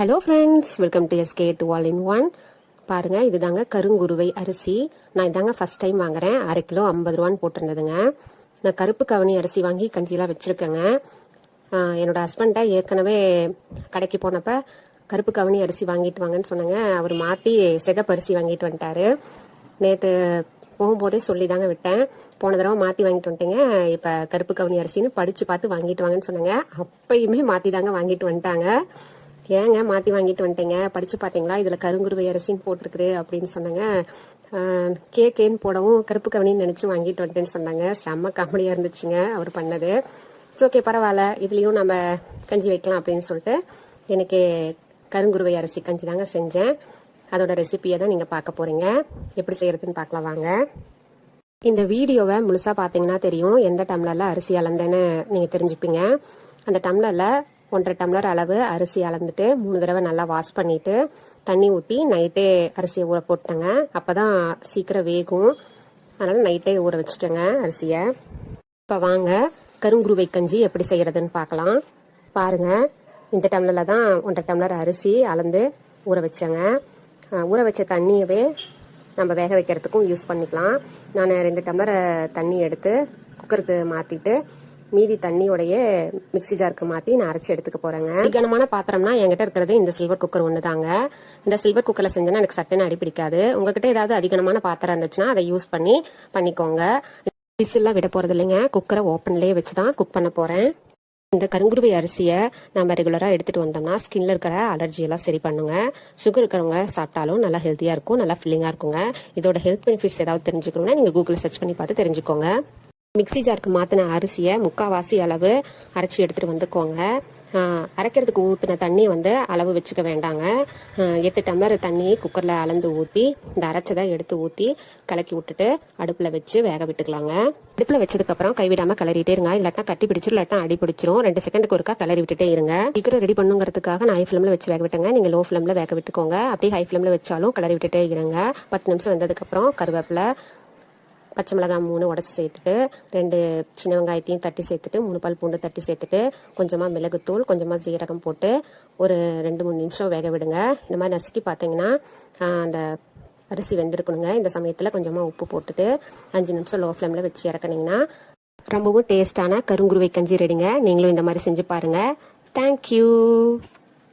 Hello friends welcome to SK to all in one பாருங்க இதுதாங்க கருங்குருவை அரிசி. நான் இதாங்க ஃபஸ்ட் டைம் வாங்குறேன். அரை கிலோ ஐம்பது ரூபான்னு போட்டிருந்ததுங்க. நான் கருப்பு கவனி அரிசி வாங்கி கஞ்சிலாம் வச்சுருக்கேங்க. என்னோடய என்னோட ஏற்கனவே கடைக்கு போனப்ப கருப்பு கவனி அரிசி வாங்கிட்டு வாங்கன்னு சொன்னாங்க. அவர் மாற்றி சிகப்பு அரிசி வாங்கிட்டு வந்துட்டாரு. நேற்று போகும்போதே சொல்லி தாங்க விட்டேன். போன தடவை மாற்றி வாங்கிட்டு வந்துட்டேங்க. இப்போ கருப்பு கவனி அரிசின்னு படித்து பார்த்து வாங்கிட்டு வாங்கன்னு சொன்னாங்க. அப்பயுமே மாற்றி தாங்க வாங்கிட்டு வந்துட்டாங்க. ஏங்க மாற்றி வாங்கிட்டு வந்துட்டேங்க? படித்து பார்த்தீங்களா இதில் கருங்குருவை அரிசின்னு போட்டிருக்குது அப்படின்னு சொன்னாங்க. கேக்கேன்னு போடவும் கருப்பு கவனின்னு நினச்சி வாங்கிட்டு வந்துட்டேன்னு சொன்னாங்க. செம்ம காமெடியாக இருந்துச்சுங்க அவர் பண்ணது. ஸோ ஓகே பரவாயில்ல. இதுலேயும் நம்ம கஞ்சி வைக்கலாம் அப்படின்னு சொல்லிட்டு எனக்கு கருங்குருவை அரிசி கஞ்சி தாங்க செஞ்சேன். அதோட ரெசிபியை தான் நீங்கள் பார்க்க போகிறீங்க எப்படி செய்யறதுன்னு பார்க்கலாம் வாங்க. இந்த வீடியோவை முழுசாக பார்த்தீங்கன்னா தெரியும். எந்த டம்ளரில் அரிசி அளந்தேன்னு நீங்கள் தெரிஞ்சுப்பீங்க. அந்த டம்ளரில் ஒன்றரை டம்ளர் அளவு அரிசி அளந்துட்டு மூணு தடவை நல்லா வாஷ் பண்ணிட்டு தண்ணி ஊற்றி நைட்டே அரிசியை ஊற போட்டேங்க அப்போ தான் சீக்கிரம் வேகும். அதனால் நைட்டே ஊற வச்சுட்டேங்க அரிசியை. இப்போ வாங்க கருங்குருவை கஞ்சி எப்படி செய்கிறதுன்னு பார்க்கலாம். பாருங்கள் இந்த டம்ளரில் தான் ஒன்றரை டம்ளர் அரிசி அளந்து ஊற வச்சேங்க. ஊற வச்ச தண்ணியவே நம்ம வேக வைக்கிறதுக்கும் யூஸ் பண்ணிக்கலாம். நான் ரெண்டு டம்ளர் தண்ணி எடுத்து குக்கருக்கு மாற்றிட்டு மீதி தண்ணியோடைய மிக்சி ஜாருக்கு மாற்றி நான் அரைச்சி எடுத்துக்க போகிறேங்க அதிகமான பாத்திரம்னா என்கிட்ட இருக்கிறது இந்த சில்வர் குக்கர் ஒன்று தாங்க இந்த சில்வர் குக்கரில் செஞ்சேன்னா எனக்கு சட்டுன்னு அடி பிடிக்காது. உங்ககிட்ட ஏதாவது அதிகமான பாத்திரம் இருந்துச்சுன்னா அதை யூஸ் பண்ணி பண்ணிக்கோங்க. விசில்லாம் விட போறது இல்லைங்க. குக்கரை ஓப்பன்லேயே வச்சு தான் குக் பண்ண போறேன். இந்த கருங்குருவை அரிசியை நம்ம ரெகுலராக எடுத்துட்டு வந்தோம்னா ஸ்கின்ல இருக்கிற அலர்ஜி எல்லாம் சரி பண்ணுங்க. சுகர் இருக்கிறவங்க சாப்பிட்டாலும் நல்லா ஹெல்த்தியாக இருக்கும் நல்லா ஃபில்லிங்காக இருக்குங்க. இதோட ஹெல்த் பெனிஃபிட்ஸ் ஏதாவது தெரிஞ்சுக்கணும்னா நீங்கள் கூகுளில் சர்ச் பண்ணி பார்த்து தெரிஞ்சுக்கோங்க. மிக்ஸி ஜாருக்கு மாற்றின அரிசியை முக்காவாசி அளவு அரைச்சி எடுத்துட்டு வந்துக்கோங்க. அரைக்கிறதுக்கு ஊற்றின தண்ணி வந்து அளவு வச்சுக்க வேண்டாங்க. எட்டு டம்ளர் தண்ணி குக்கரில் அளந்து ஊற்றி இந்த அரைச்சதை எடுத்து ஊற்றி கலக்கி விட்டுட்டு அடுப்பில் வச்சு வேக விட்டுக்கலாங்க. அடுப்பில் வச்சதுக்கப்புறம் கைவிடாமல் கிளறிட்டே இருங்க. இல்லாட்டா கட்டி பிடிச்சிரும் இல்லாட்டா அடி பிடிச்சிரும். ரெண்டு செகண்டுக்கு ஒருக்கா கிளறி விட்டுட்டே இருங்க. சீக்கிரம் ரெடி பண்ணுங்கிறதுக்காக நான் ஹை ஃப்ளேமில் வச்சு வேக விட்டுங்க. நீங்கள் லோ ஃப்ளேமில் வேக விட்டுக்கோங்க. அப்படியே ஹை ஃப்ளேமில் வச்சாலும் கிளறி விட்டுட்டே இருங்க. பத்து நிமிஷம் வந்ததுக்கப்புறம் கருவேப்பிலை பச்சை மிளகாய் மூணு உடச்சி சேர்த்துட்டு ரெண்டு சின்ன வெங்காயத்தையும் தட்டி சேர்த்துட்டு மூணு பால் பூண்டு தட்டி சேர்த்துட்டு கொஞ்சமாக மிளகுத்தூள் கொஞ்சமாக சீரகம் போட்டு ஒரு ரெண்டு மூணு நிமிஷம் வேக விடுங்க. இந்த மாதிரி நசுக்கி பார்த்தீங்கன்னா அந்த அரிசி வெந்திருக்கணுங்க. இந்த சமயத்தில் கொஞ்சமாக உப்பு போட்டுட்டு அஞ்சு நிமிஷம் லோ ஃப்ளேமில் வச்சு இறக்குனீங்கன்னா ரொம்பவும் டேஸ்டான கருங்குருவை கஞ்சி ரெடிங்க. நீங்களும் இந்த மாதிரி செஞ்சு பாருங்கள் தேங்க்யூ